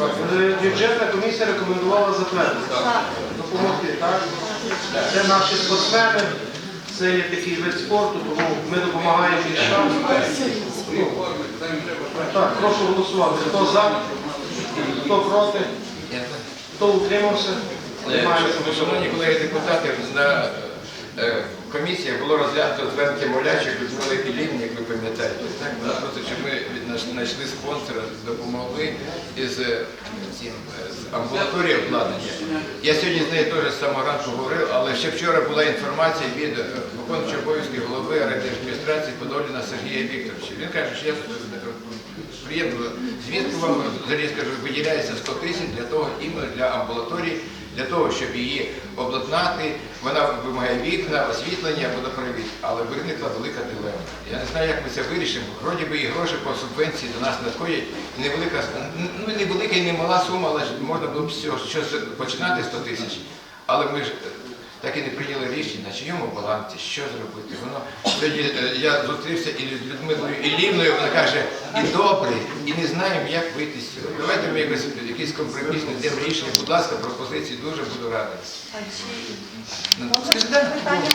Е, Бюджетна комісія рекомендувала затвердити. Допомогти, так? Це наші спортсмени, це є такий вид спорту, тому ми допомагаємо містам. Так, прошу голосувати. Хто за, хто проти, хто утримався? Шановні колеги депутати, на е, комісії було розглянуто звернення Молячих Людмили Ілівні, як ви пам'ятаєте. Так, вона щоб ми знайшли спонсора, допомогли із е, цим, е, з амбулаторії обладнання. Я сьогодні з нею теж з самого ранку говорив, але ще вчора була інформація від е, виконуючого обов'язки голови райдержадміністрації Подоліна Сергія Вікторовича. Він каже, що я приємно звідки вам взагалі скажу, виділяється 100 тисяч для того, іменно для амбулаторії, для того, щоб її обладнати. Вона вимагає вікна, освітлення, водопровід. Але виникла велика дилема. Я не знаю, як ми це вирішимо. Вроді би і гроші по субвенції до нас надходять. Невелика, ну невелика і немала сума, але можна було б щось починати 100 тисяч. Але ми ж так і не прийняли рішення, на чийому балансі, що зробити. Воно тоді е, я зустрівся і з Людмилою Іллівною, вона каже, і добре, і не знаємо, як вийти з цього. Давайте ми якось якийсь компроміс знайдемо рішення. Будь ласка, пропозиції дуже буду радий. Ну, питання?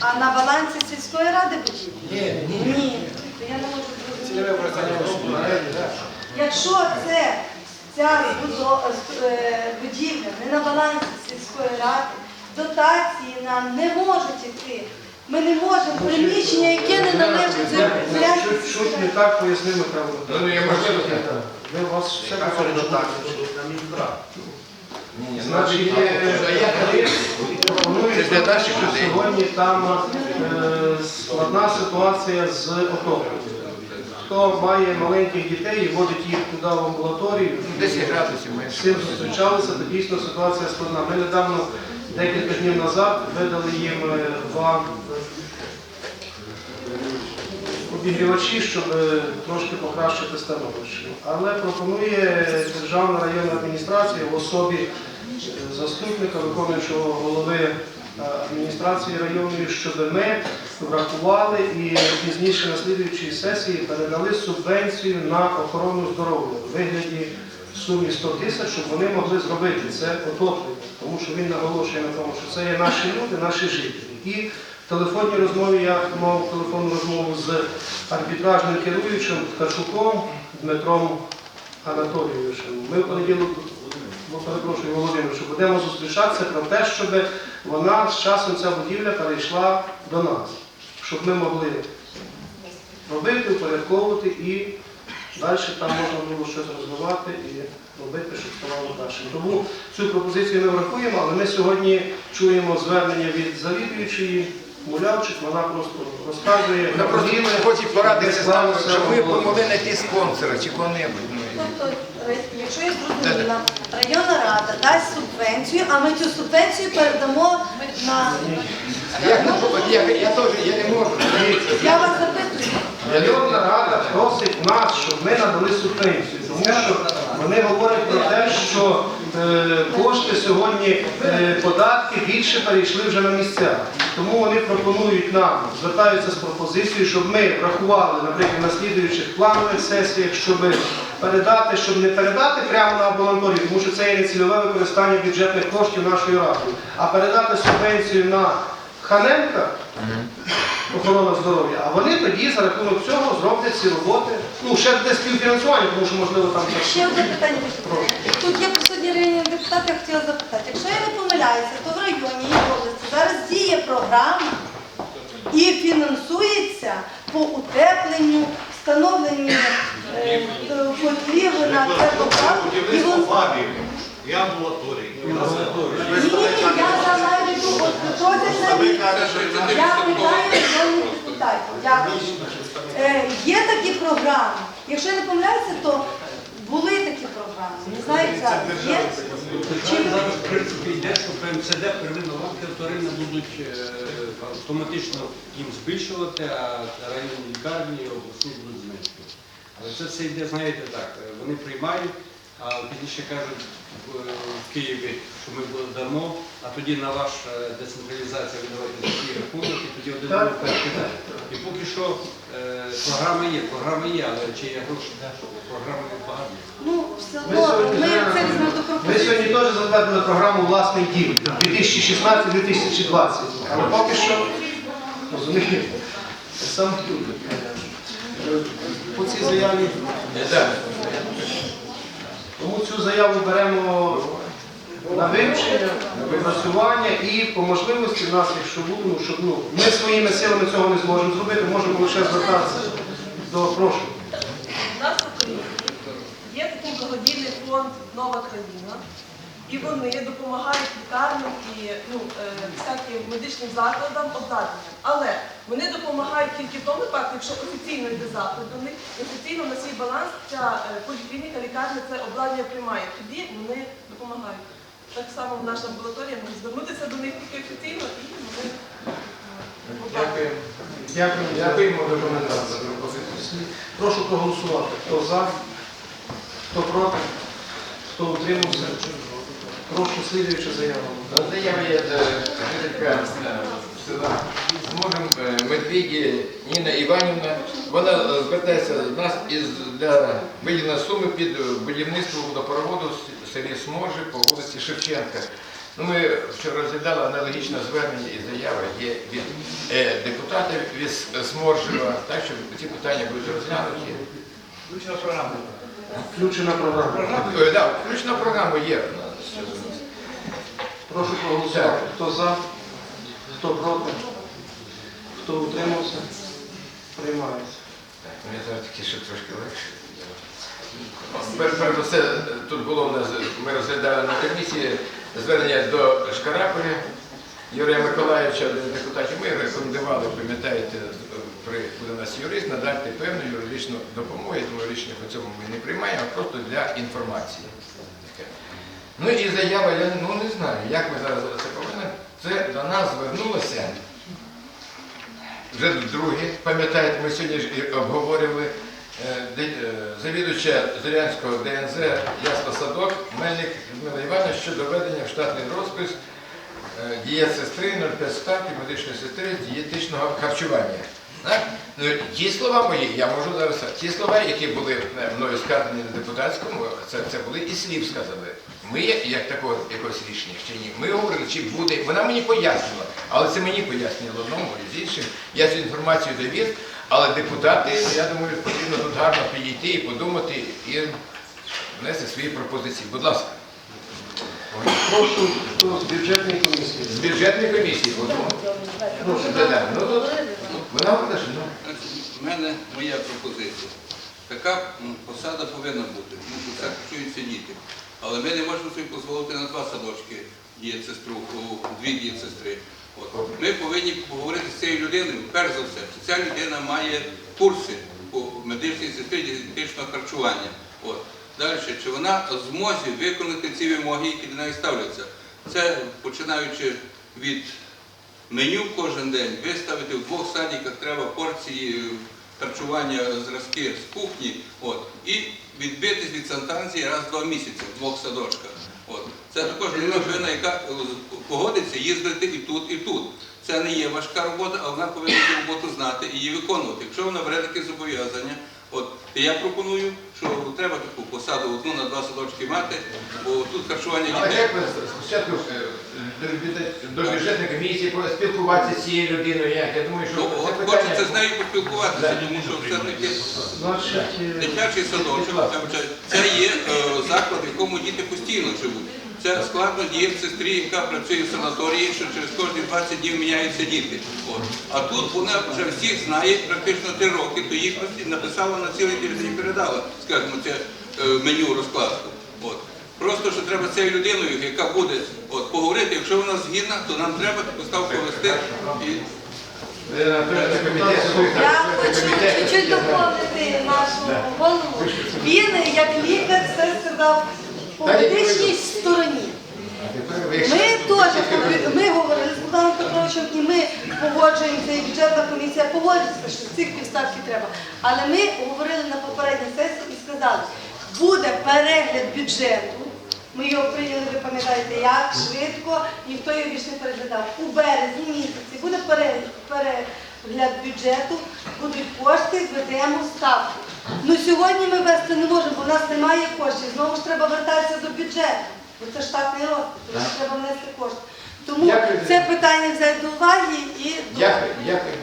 А на балансі сільської ради будівлі? Ні. Ні. То я не можу зрозуміти. Якщо це ця е, будівля не на балансі сільської ради, дотації нам не можуть йти. Ми не можемо приміщення, яке не належить землі. Чуть, чуть не так пояснили правильно. Ну, ну, я можливо, Ви у вас все попереду так. Значить, е, як? пропонують, сьогодні там е, складна ситуація з отопленням. Хто має маленьких дітей і водить їх туди в амбулаторію, 10 градусів з цим зустрічалися, то дійсно ситуація складна. Ми недавно, декілька днів назад, видали їм е, два обігрівачі, щоб е, трошки покращити становище. Але пропонує Державна районна адміністрація в особі е, заступника, виконуючого голови е, адміністрації районної, щоб ми врахували і пізніше на слідуючій сесії передали субвенцію на охорону здоров'я в вигляді сумі 100 тисяч, щоб вони могли зробити це отоплення. Тому що він наголошує на тому, що це є наші люди, наші жителі. І в телефонній розмові я мав телефонну розмову з арбітражним керуючим Ткачуком Дмитром Анатолійовичем. Ми в понеділок, ну, перепрошую, Володимир, що будемо зустрічатися про те, щоб вона з часом ця будівля перейшла до нас, щоб ми могли робити, упорядковувати і далі там можна було щось розвивати і робити, щоб ставало краще. Тому цю пропозицію ми врахуємо, але ми сьогодні чуємо звернення від завідуючої Мулявчик, вона просто розказує. Вона просто хоче порадитися з нами, щоб склалося помогли знайти спонсора чи кого-небудь. Ну, Тобто, е, якщо я зрозуміла, районна рада дасть субвенцію, а ми цю субвенцію передамо на... Як я, я, я теж я не можу. Я вас запитую. Районна рада просить нас, щоб ми надали субвенцію, тому що вони говорять про те, що е, кошти сьогодні, е, податки більше перейшли вже на місця. Тому вони пропонують нам, звертаються з пропозицією, щоб ми врахували, наприклад, на слідуючих планових сесіях, щоб передати, щоб не передати прямо на амбулаторію, тому що це є не цільове використання бюджетних коштів нашої ради, а передати субвенцію на Ханенка, охорона здоров'я, а вони тоді за рахунок цього зроблять ці роботи. Ну, ще десь співфінансування, тому що можливо там Ще одне питання. Тут є присутні районні депутати, я хотіла запитати. Якщо я не помиляюся, то в районі і області зараз діє програма і фінансується по утепленню, встановленню е, котлів на теплоправу. І амбулаторії. Ні, я за навіть просять навіть. Я питаю депутатів. Дякую. Е, Є такі програми. Якщо я не помиляюся, то були такі програми. Не знаю, зараз є. Зараз, в принципі, йде, що ПМСД первинна ланка вторинна будуть е, автоматично їм збільшувати, а районні лікарні обласні будуть зменшувати. Але це все йде, знаєте так, е, вони приймають, а пізніше кажуть в в Києві, що ми дамо, а тоді на ваш е, децентралізація видавайте такі рахунок, і тоді один перекидає. І поки що е, програма є, програма є, але чи є гроші? Програми багато. Ну, все Ми одно, сьогодні, ми це візьмемо до ми пропозиції. сьогодні теж затвердили програму власний дім 2016-2020. Але поки що, розумієте, сам по цій заяві. Не Так. Тому цю заяву беремо на вивчення, на випрацювання і по можливості в нас, якщо буде, ну, щоб ну, ми своїми силами цього не зможемо зробити, можемо лише звертатися до прошу. У нас в Україні є такий благодійний фонд Нова країна, і вони допомагають лікарням і ну, е, всяким медичним закладам обладнанням. Але вони допомагають тільки в тому випадку, якщо офіційно йде запит до них, офіційно на свій баланс ця е, поліклініка, лікарня це обладнання приймає. Тоді вони допомагають. Так само в нашій амбулаторії можна звернутися до них тільки офіційно і вони. е, Дякую. Дякую. Дякуємо за коментар. Прошу проголосувати. Хто за, хто проти, хто утримався. Прошу слідуюча заява. Ну, Заява є е, жителька е, села Зможем е, Медвіді Ніна Іванівна. Вона е, звертається до нас із для виділення суми під е, будівництво водопроводу в селі Сможи по вулиці Шевченка. Ну, ми вчора розглядали аналогічне звернення і заява є від е, депутатів від Сморжева, так що ці питання будуть розглянуті. Включена програма. Е, да, Включена програма є. Прошу проголосувати. Хто за, хто проти, хто утримався, приймається. Так, мені зараз таки ще трошки легше. Перш за все, тут було в нас, ми розглядали на комісії звернення до Шкараполя Юрія Миколаївича, депутатів. Ми рекомендували, пам'ятаєте, коли у нас юрист, надати певну юридичну допомогу. Я думаю, рішення по цьому ми не приймаємо, а просто для інформації. Ну і заява, я ну, не знаю, як ми зараз це повинні. Це до нас звернулося вже друге. Пам'ятаєте, ми сьогодні ж обговорювали е, е, завідувача Зорянського ДНЗ Ясла Садок, Мельник Людмила Івановна щодо введення в штатний розпис е, дієт-сестри 0,5 ставки медичної сестри дієтичного харчування. Так? Ну, ті слова мої, я можу зараз, ті слова, які були е, мною сказані на депутатському, це, це були і слів сказали. Ми, як такого якогось рішення ще ні, ми говорили, чи буде. Вона мені пояснила, але це мені пояснило одному і з іншим. Я цю інформацію довів, але депутати, я думаю, потрібно тут гарно підійти і подумати і внести свої пропозиції. Будь ласка, Прошу з бюджетної комісії. з бюджетної комісії. Прошу. Да-да, Ну, тут, вона говорить, ну. У мене моя пропозиція. Така посада повинна бути, що це харчуються діти. Але ми не можемо собі дозволити на два садочки дієтсестру, о, дві дієтсестри. От. Ми повинні поговорити з цією людиною, перш за все, що ця людина має курси по медичній сестрі дієтичного харчування. От. Далі, чи вона в змозі виконати ці вимоги, які до неї ставляться. Це починаючи від меню кожен день виставити в двох садиках треба порції е, харчування зразки з кухні, от, і відбитись від санстанції раз в два місяці в двох садочках. От. Це також людина, яка е, погодиться їздити і тут, і тут. Це не є важка робота, але вона повинна цю роботу знати і її виконувати. Якщо вона бере таке зобов'язання, от, то я пропоную, що треба таку посаду одну на два садочки мати, бо тут харчування Але дітей. як ви спочатку е, до бюджет- до бюджетної комісії спілкуватися з цією людиною? Як? Я думаю, що Ну, це от питання- хочеться з нею поспілкуватися, тому що все-таки Значить, е, дитячий садочок вважаю, це є е, заклад, в якому діти постійно живуть. Це складно дієт-сестрі, яка працює в санаторії, що через кожні 20 днів міняються діти. От. А тут вона вже всіх знає практично три роки, то їх написала на цілий тиждень і передала, скажімо, це е, меню розкладку. От. Просто що треба цією людиною, яка буде от, поговорити, якщо вона згідна, то нам треба таку ставку вести. І Я хочу чуть-чуть доповнити нашого голову. Він, як лікар, все сказав по медичній стороні. Ми теж ми говорили з Богданом Петровичем і ми погоджуємося, і бюджетна комісія погоджується, що цих півставки треба. Але ми говорили на попередній сесії і сказали, буде перегляд бюджету. Ми його прийняли, ви пам'ятаєте, як швидко, ніхто його більше не переглядав. У березні місяці буде перегляд бюджету, будуть кошти, введемо ставку. Ну сьогодні ми вести не можемо, нас немає коштів. Знову ж треба вертатися до бюджету. Бо це штатний розпис, тому що треба внести кошти. Тому Дякую. це питання взяти до уваги і до Дякую, дякую.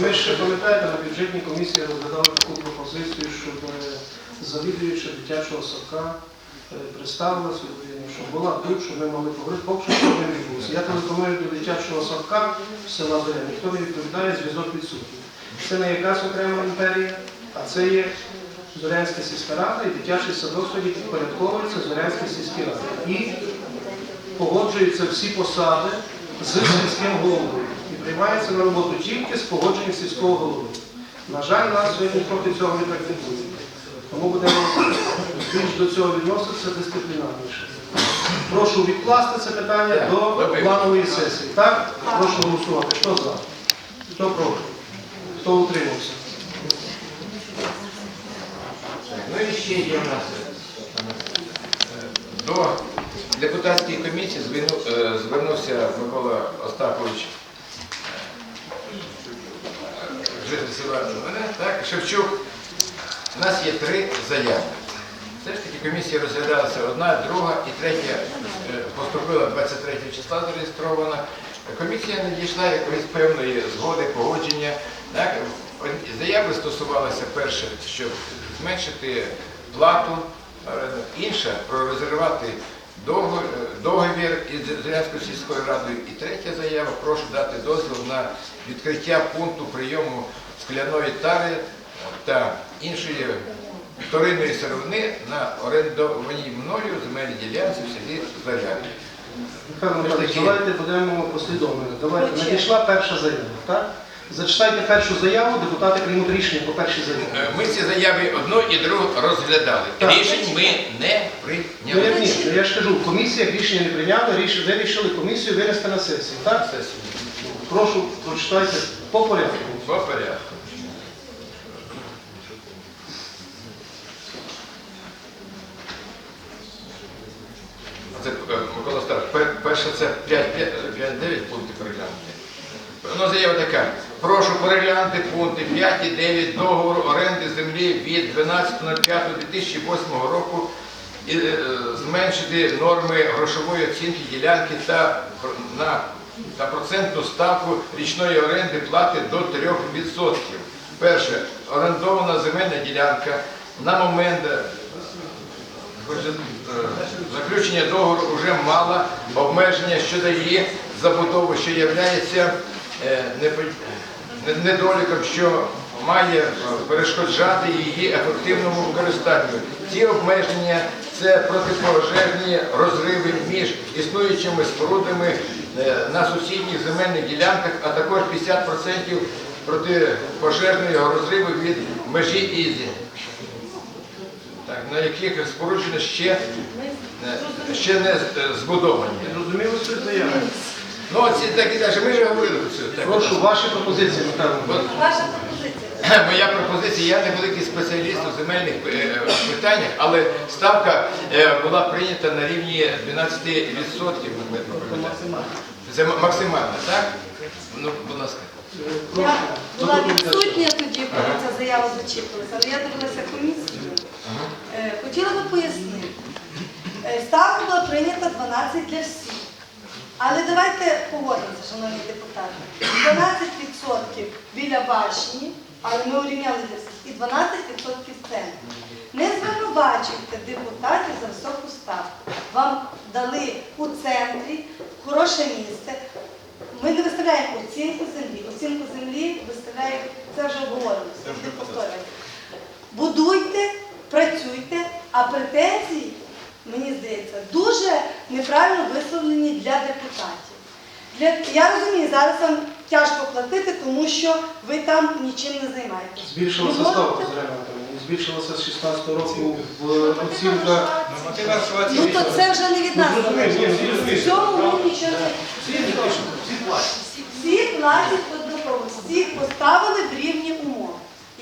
Ми ще пам'ятаєте, на бюджетній комісії розглядали таку пропозицію, щоб е, завідуюча дитячого садка е, представила свою, щоб була тут, щоб ми могли поговорити, поки що не відбулося. Я телефоную до дитячого садка села Зоря, ніхто не відповідає, зв'язок відсутній. Це не якась окрема імперія, а це є Зорянська сільська рада і дитячий садок тоді підпорядковується Зорянській сільській раді. І погоджуються всі посади з сільським головою і приймається на роботу тільки з погодженням сільського голови. На жаль, нас сьогодні трохи цього не практикує. Тому будемо більш до цього відноситися дисциплінарніше. Прошу відкласти це питання до планової сесії. Так? Прошу голосувати. Хто за? Хто проти? Хто утримався? Ну нас до депутатської комісії е, звернувся Микола Остапович житель села так, Шевчук. У нас є три заяви. Все ж таки комісія розглядалася одна, друга і третя е, поступила 23 числа зареєстрована. Комісія не дійшла якоїсь певної згоди, погодження. Так? Заяви стосувалися перше, щоб зменшити плату, оренду. інша прорезервувати договір, договір із Зеленською сільською радою. І третя заява, прошу дати дозвіл на відкриття пункту прийому скляної тари та іншої вторинної сировини на орендованій мною земельній ділянці в селі Заря. Михайло Михайлович, давайте будемо послідовними. Давайте. Надійшла перша заява, так? Зачитайте першу заяву, депутати приймуть рішення по першій заяві. Е, Ми ці заяви одну і другу розглядали. Так. Рішень ми не Ну, я, прийняли. ні, ну, я ж кажу, комісія рішення не прийняла, ріш- вирішили комісію винести на сесію. Так? Прошу, прочитайте по порядку. По порядку. Це е, Микола Стар. пер- Перше це 5-9 пунктів переглянути. Воно заява така. Прошу переглянути пункти 5 і 9 договору оренди землі від 12.05.2008 року і е, зменшити норми грошової оцінки ділянки та на та процентну ставку річної оренди плати до 3%. Перше, орендована земельна ділянка на момент е, е, Заключення договору вже мало обмеження щодо її забудови, що є недоліком, що має перешкоджати її ефективному використанню. Ці обмеження це протипожежні розриви між існуючими спорудами е, на сусідніх земельних ділянках, а також 50% протипожежного розриву від межі Ізі так, на яких споруджено ще, е, ще не е, збудовані. Зрозуміло суть заяви? Ну, ці такі даже ми вже говорили про це. Так, Прошу, ваші пропозиції, Михайло ваша пропозиція. Моя пропозиція, я не великий спеціаліст у земельних е, питаннях, але ставка е, була прийнята на рівні 12%. Максимально. Це м- максимально, так? Ну, будь ласка. Я була відсутня тоді, коли ця заява зачитувалася, але я дивилася комісію. Е, Хотіла би пояснити. Е, Ставка була прийнята 12 для всіх. Але давайте погодимося, шановні депутати. 12% біля башні, але ми урівняли для всіх, і 12% в центрі. Не звинувачуйте депутатів за високу ставку. Вам дали у центрі хороше місце. Ми не виставляємо оцінку землі. Оцінку землі виставляє, це вже обговорено. Будуйте, працюйте, а претензії, мені здається, дуже неправильно висловлені для депутатів. Для, я розумію, зараз вам тяжко платити, тому що ви там нічим не займаєтесь. Збільшилася можете- ставка з збільшилася з 16 року в оцінка. Ну то це вже не від нас. Ну, ну, зрозуміло. В цьому ми нічого не всі платять однаково, всіх поставили в рівні умови.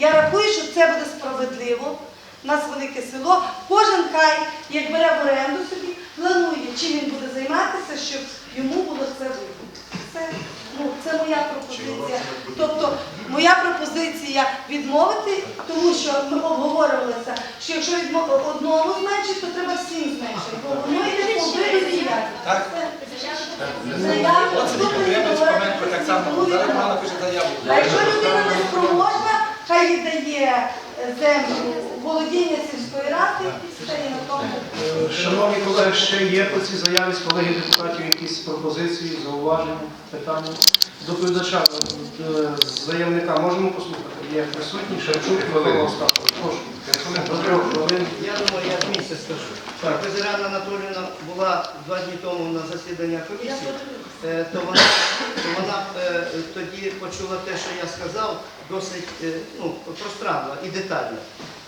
Я рахую, що це буде справедливо У нас велике село, кожен хай, як бере в оренду собі, планує, чим він буде займатися, щоб йому було це вигідно. Це, ну, це моя пропозиція. Тобто моя пропозиція відмовити, тому що ми обговорювалися, що якщо відмо- одному зменшити, то треба всім зменшити. Бо воно йде по діяльності. Заяву так само. Зараз вона напише заяву. а якщо людина не спроможна, хай віддає е, землю володіння сільської ради і стає на тому. Е, Шановні колеги, ще є по цій заяві з колегів депутатів якісь пропозиції, зауваження, питання. Доповідача е, заявника можемо послухати? Є присутній Шевчук Микола Остапович. Прошу. До трьох хвилин. Я думаю, я з місця скажу. Так, Козиряна Анатоліївна була два дні тому на засіданні комісії, то вона, почула те, що я сказав, досить е, ну, пространно і детально.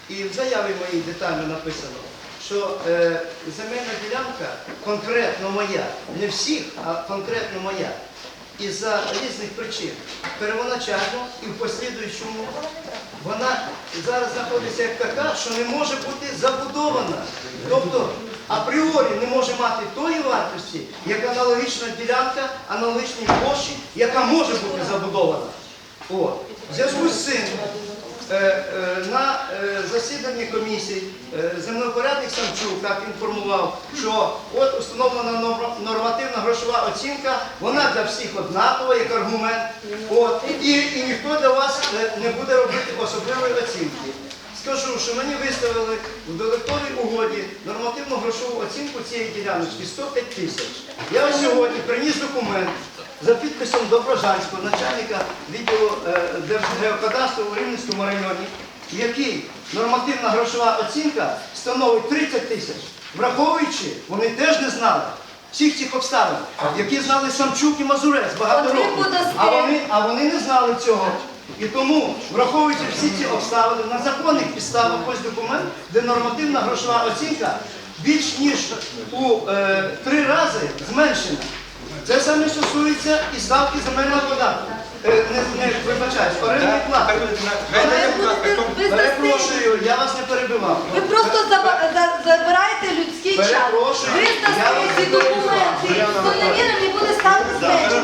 І в заяві моїй детально написано, що е, земельна ділянка конкретно моя, не всіх, а конкретно моя. Із-за різних причин первоначально і в послідуючому вона зараз знаходиться як така, що не може бути забудована. Тобто апріорі не може мати тої вартості, як аналогічна ділянка, аналогічній площі, яка може бути забудована. О, в зв'язку з цим е, е, на е, засіданні комісії е, Самчук так інформував, що от установлена нормативна грошова оцінка, вона для всіх однакова, як аргумент. От, і, і ніхто для вас не буде робити особливої оцінки. Скажу, що мені виставили в додатковій угоді нормативну грошову оцінку цієї діляночки 105 тисяч. Я сьогодні приніс документ за підписом Доброжанського, начальника відділу е, Держгеокадастру у Рівненському районі, в якій нормативна грошова оцінка становить 30 тисяч. Враховуючи, вони теж не знали всіх цих обставин, які знали Самчук і Мазурець багато років. А вони, а вони не знали цього. І тому, враховуючи всі ці обставини, на законних підставах ось документ, де нормативна грошова оцінка більш ніж у е, три рази зменшена. Це саме стосується і ставки земельного податку. Е, не, не вибачаюсь, ви здасте- Перепрошую, я вас не перебивав. Ви просто заба- за- забираєте людський час. Перепрошую, Ви я здасте ці документи, то невірно буде ставити зменшення.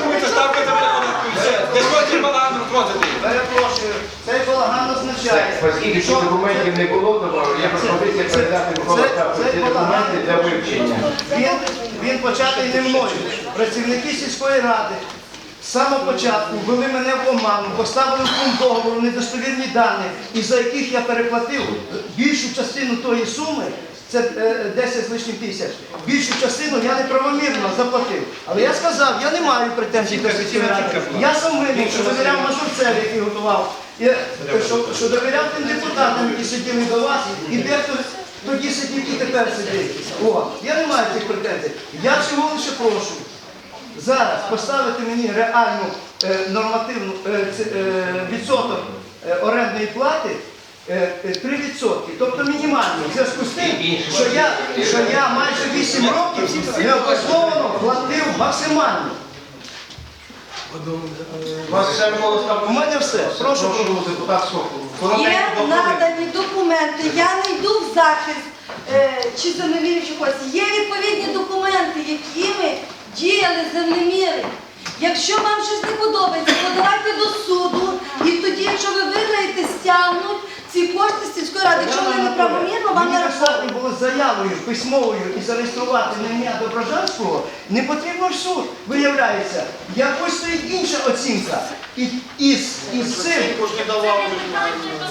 Дозвольте балану розводити. Перепрошую, цей балаган означає. Оскільки цих документів не було, то я пропозиція передати Микола Остаповичу ці документи для вивчення. Він, він початий не мною. Працівники сільської ради з самого початку ввели мене в оману, поставили в пункт договору недостовірні дані, із-за яких я переплатив більшу частину тої суми, це е, 10 з лишнім тисяч. Більшу частину я неправомірно заплатив. Але я сказав, я не маю претензій до сільської ради. Я сам винен, що довіряв Мазурцеві, який готував. І, е, що, що довіряв тим депутатам, які сиділи до вас, і дехто тоді сидів і тепер сидить. О, я не маю цих претензій. Я всього лише прошу зараз поставити мені реальну е, нормативну е, е, відсоток е, орендної плати. е, е, 3%, тобто мінімальний, в зв'язку з тим, що я, що я майже 8 років необґрунтовано платив максимально. Вас У мене все. Прошу, прошу. Прошу, депутат Сокол. Є надані документи, я не йду в захист е, чи землемірів чи когось. Є відповідні документи, якими діяли землеміри. Якщо вам щось не подобається, подавайте до суду, і тоді, якщо ви виграєте, стягнуть ці кошти з сільської ради. Якщо вони неправомірно, вам не рахують. було заявою письмовою і зареєструвати на ім'я Доброжанського, не потрібно в суд, виявляється. Якось стоїть інша оцінка. І, із, із цим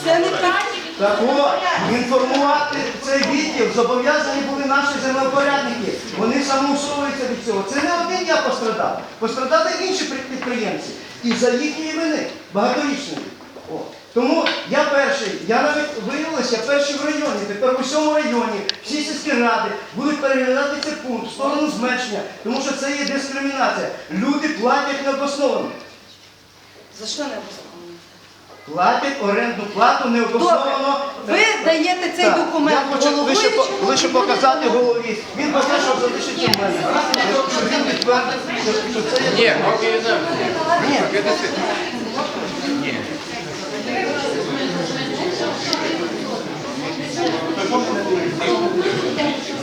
Це не так. Так от, інформувати цей відділ зобов'язані були наші землепорядники. Вони самоусовуються від цього. Це не один я пострадав. Пострадали інші підприємці. І за їхньої вини, багаторічної. О. Тому я перший, я навіть виявилася перший в районі. Тепер у всьому районі всі сільські ради будуть переглядати цей пункт в сторону зменшення, тому що це є дискримінація. Люди платять необосновано. За що не платить орендну плату необосновано. Ви даєте цей Так. документ Я хочу лише, по- лише показати голові. Він бажає, щоб залишити в мене. Щоб він підтвердив, що, це є. Ні, поки не. Ні. Тому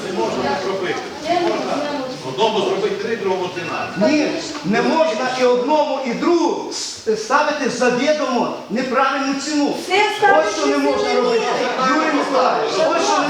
не можна не зробити. Можна одному зробити три, другому 13. Ні, не можна і одному, і другу ставити завідомо неправильну ціну. Ось що не можна робити. Юрій Миколаївич, ось що не